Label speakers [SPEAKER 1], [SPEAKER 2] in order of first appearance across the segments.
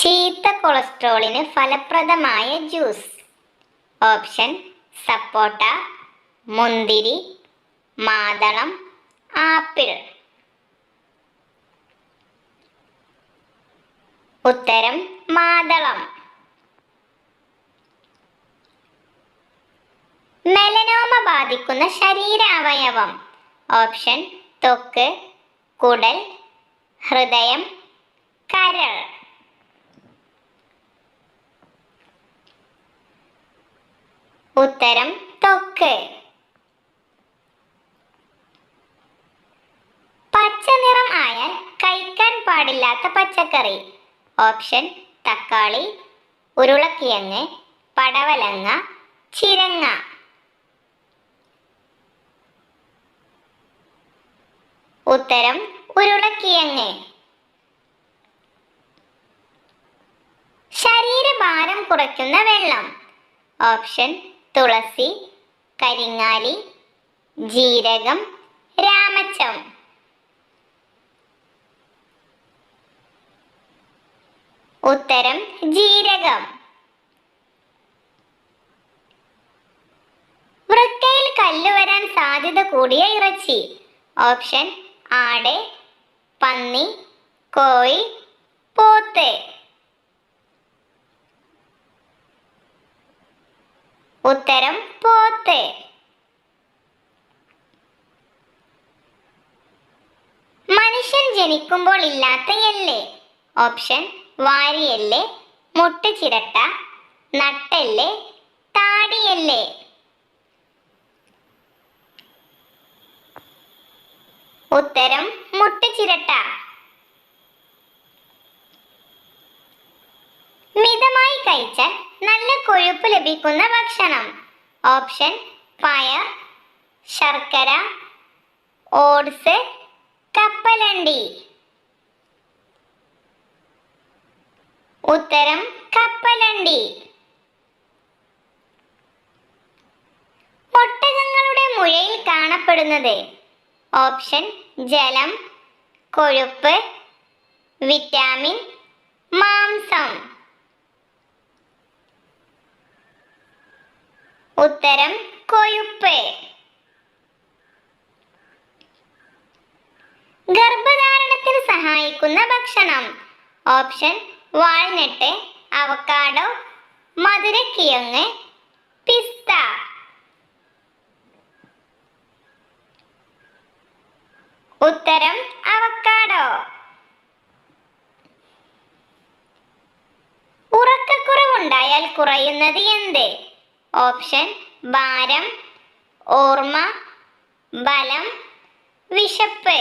[SPEAKER 1] ചീത്ത കൊളസ്ട്രോളിന് ഫലപ്രദമായ juice. Option സപ്പോട്ട മുന്തിരി മാതളം ആപ്പിൾ. ഉത്തരം മാതളം. മെലനോമ ബാധിക്കുന്ന ശരീര അവയവം ഓപ്ഷൻ തൊക്ക് കുടൽ ഹൃദയം കരൾ. ഉത്തരം തൊക്ക്. പച്ച നിറം ആയാൽ കഴിക്കാൻ പാടില്ലാത്ത പച്ചക്കറി. ഓപ്ഷൻ തക്കാളി ഉരുളക്കിഴങ്ങ് പടവലങ്ങ ചിരങ്ങ. ഉത്തരം ഉരുളക്കിഴങ്ങ്. ശരീരഭാരം കുറയ്ക്കുന്ന വെള്ളം. ഓപ്ഷൻ തുളസി കരിങ്ങാലി ജീരകം രാമച്ചം. ഉത്തരം ജീരകം. വൃക്കയിൽ കല്ല് വരാൻ സാധ്യത കൂടിയ ഇറച്ചി. ഓപ്ഷൻ ആട് പന്നി കോഴി പോത്ത്. ഉത്തരം പോത്ത്. മനുഷ്യൻ ജനിക്കുമ്പോൾ ഇല്ലാത്ത എല്ല്? ഓപ്ഷൻ വാരിയെല്ല്? മുട്ടുചിരട്ട നട്ടെല്ല്? താടിയെല്ല്? ഉത്തരം മുട്ടുചിരട്ട. മിതമായി കഴിച്ചാൽ നല്ല കൊഴുപ്പ് ലഭിക്കുന്ന ഭക്ഷണം. ഓപ്ഷൻ പയർ ശർക്കര ഓട്സ് കപ്പലണ്ടി. ഉത്തരം കപ്പലണ്ടി. ഒട്ടകങ്ങളുടെ മുഴയിൽ കാണപ്പെടുന്നത്. ഓപ്ഷൻ ജലം കൊഴുപ്പ് വിറ്റാമിൻ മാംസം. ഉത്തരം കൊഴുപ്പ്. ഗർഭധാരണത്തിന് സഹായിക്കുന്ന ഭക്ഷണം. ഓപ്ഷൻ വാൾനട്ട് അവക്കാഡോ മധുരക്കിഴങ്ങ് പിസ്ത. ഉത്തരം അവക്കാഡോ ഉറക്കക്കുറവുണ്ടായാൽ കുറയുന്നത് എന്ത്? ഓപ്ഷൻ ഭാരം ഓർമ്മ ബലം വിശപ്പ്.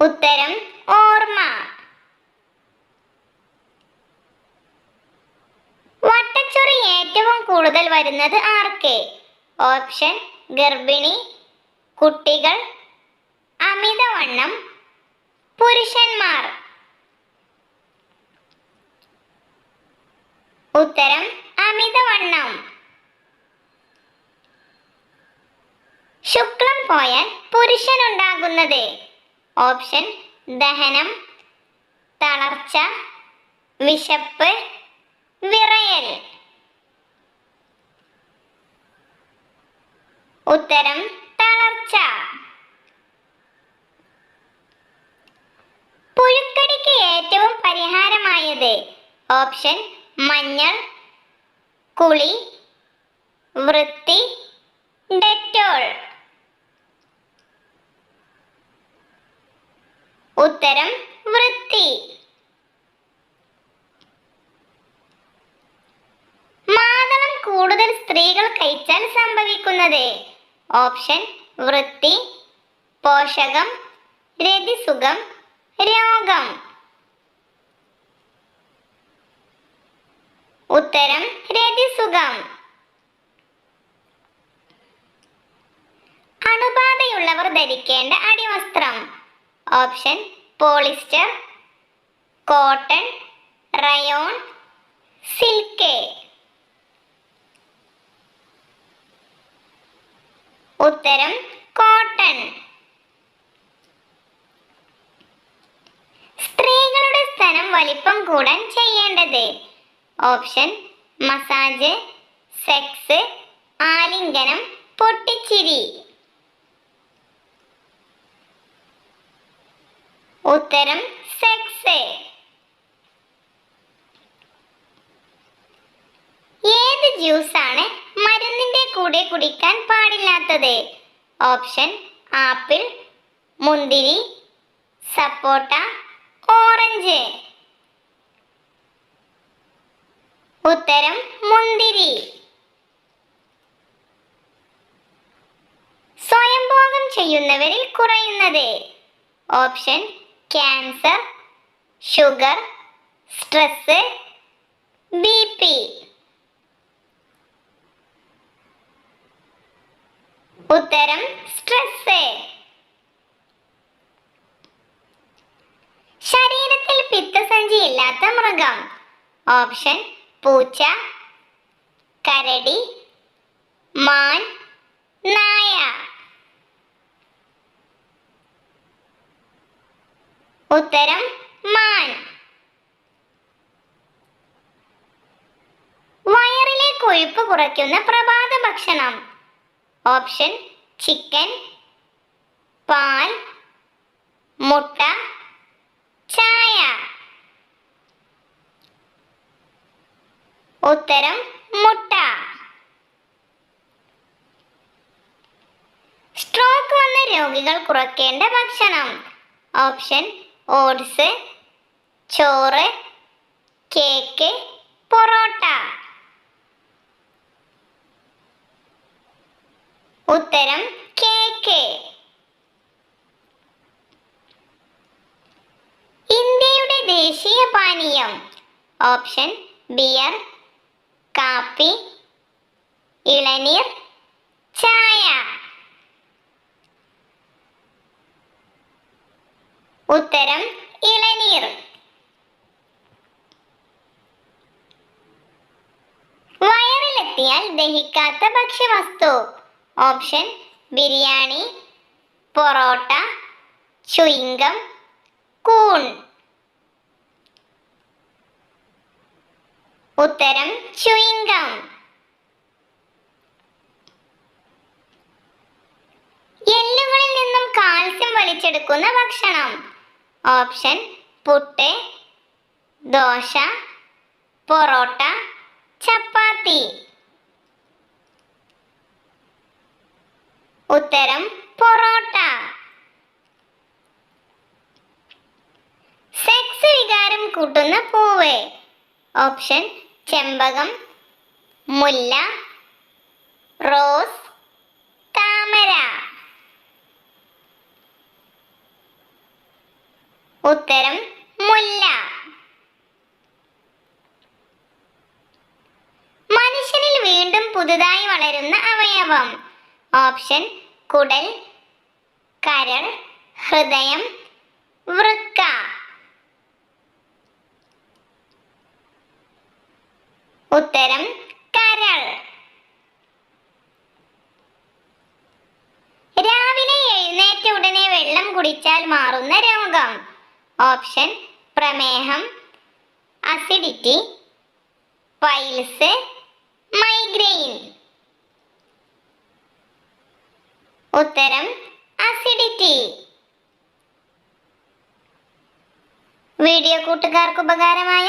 [SPEAKER 1] ഉത്തരം ഓർമ്മ. വട്ടച്ചൊറി ഏറ്റവും കൂടുതൽ വരുന്നത് ആർക്ക്? ഓപ്ഷൻ ഗർഭിണി കുട്ടികൾ അമിതവണ്ണം പുരുഷന്മാർ. ഉത്തരം അമിതവണ്ണം. ശുക്ലം പോയാൽ പുരുഷനുണ്ടാകുന്നത്. ഓപ്ഷൻ ദഹനം തളർച്ച വിശപ്പ് വിറയൽ. ഉത്തരം തളർച്ച. പുഴുക്കടിക്ക് ഏറ്റവും പരിഹാരമായത് ഓപ്ഷൻ മഞ്ഞൾ കുളി വൃത്തി ഡെറ്റോൾ. ഉത്തരം വൃത്തി. മാതളം കൂടുതൽ സ്ത്രീകൾ കഴിച്ചാൽ സംഭവിക്കുന്നത്. ഓപ്ഷൻ വൃത്തി പോഷകം രതിസുഖം രോഗം. ഉത്തരം രതിസുഖം. അണുബാധയുള്ളവർ ധരിക്കേണ്ട അടിവസ്ത്രം. Option polyester cotton rayon silk. ഉത്തരം കോട്ടൺ. സ്ത്രീകളുടെ സ്ഥലം വലിപ്പം കൂടാൻ ചെയ്യേണ്ടത്. ഓപ്ഷൻ മസാജ് സെക്സ് ആലിംഗനം പൊട്ടിച്ചിരി. ഉത്തരം സെക്സ്. ഏത് ജ്യൂസാണ് മരുന്നിന്റെ കൂടെ കുടിക്കാൻ പാടില്ലാത്തത്? ഓപ്ഷൻ ആപ്പിൾ മുന്തിരി സപ്പോട്ട ഓറഞ്ച്. ഉത്തരം മുന്തിരി. സ്വയംഭോഗം ചെയ്യുന്നവരിൽ കുറയുന്നത്. Option cancer sugar stress B P. ഉത്തരം സ്ട്രെസ് ശരീരത്തിൽ പിത്തസഞ്ചി ഇല്ലാത്ത മൃഗം. ഓപ്ഷൻ പൂച്ച കരടി മാൻ നായ. ഉത്തരം മാൻ. വയറിലെ കൊഴുപ്പ് കുറയ്ക്കുന്ന പ്രഭാത ഭക്ഷണം. ഓപ്ഷൻ ചിക്കൻ പാൽ മുട്ട ചായ. ഉത്തരം മുട്ട. സ്ട്രോക്ക് വന്ന രോഗികൾ കുറയ്ക്കേണ്ട ഭക്ഷണം. ഓപ്ഷൻ ഓട്സ് ചോറ് കേക്ക് പൊറോട്ട. ഉത്തരം കേക്ക് ഇന്ത്യയുടെ ദേശീയ പാനീയം. ഓപ്ഷൻ ബിയർ കാപ്പി ഇളനീർ ചായ. ഉത്തരം ഇളനീർ. വയറിലെത്തിയാൽ ദഹിക്കാത്ത ഭക്ഷ്യവസ്തു. Option biryani porotta chewing gum കൂൺ. ഉത്തരം ചുയിങ്കം. എല്ലുകളിൽ നിന്നും കാൽസ്യം വലിച്ചെടുക്കുന്ന ഭക്ഷണം. ഓപ്ഷൻ പുട്ട് ദോശ പൊറോട്ട ചപ്പാത്തി. ഉത്തരം പൊറോട്ട. സെക്സ് വികാരം കൂട്ടുന്ന പൂവേ. ഓപ്ഷൻ ചെമ്പകം മുല്ല റോസ് താമര. ഉത്തരം മുല്ല. മനുഷ്യനിൽ വീണ്ടും പുതുതായി വളരുന്ന അവയവം. ഓപ്ഷൻ കുടൽ കരൾ ഹൃദയം വൃക്ക. ഉത്തരം കരൾ. രാവിലെ എഴുന്നേറ്റ ഉടനെ വെള്ളം കുടിച്ചാൽ മാറുന്ന രോഗം. ഓപ്ഷൻ പ്രമേഹം അസിഡിറ്റി പൈൽസ് മൈഗ്രെയിൻ. ഉത്തരം അസിഡിറ്റി. വീഡിയോ കൂട്ടുകാർക്ക് ഉപകാരമായ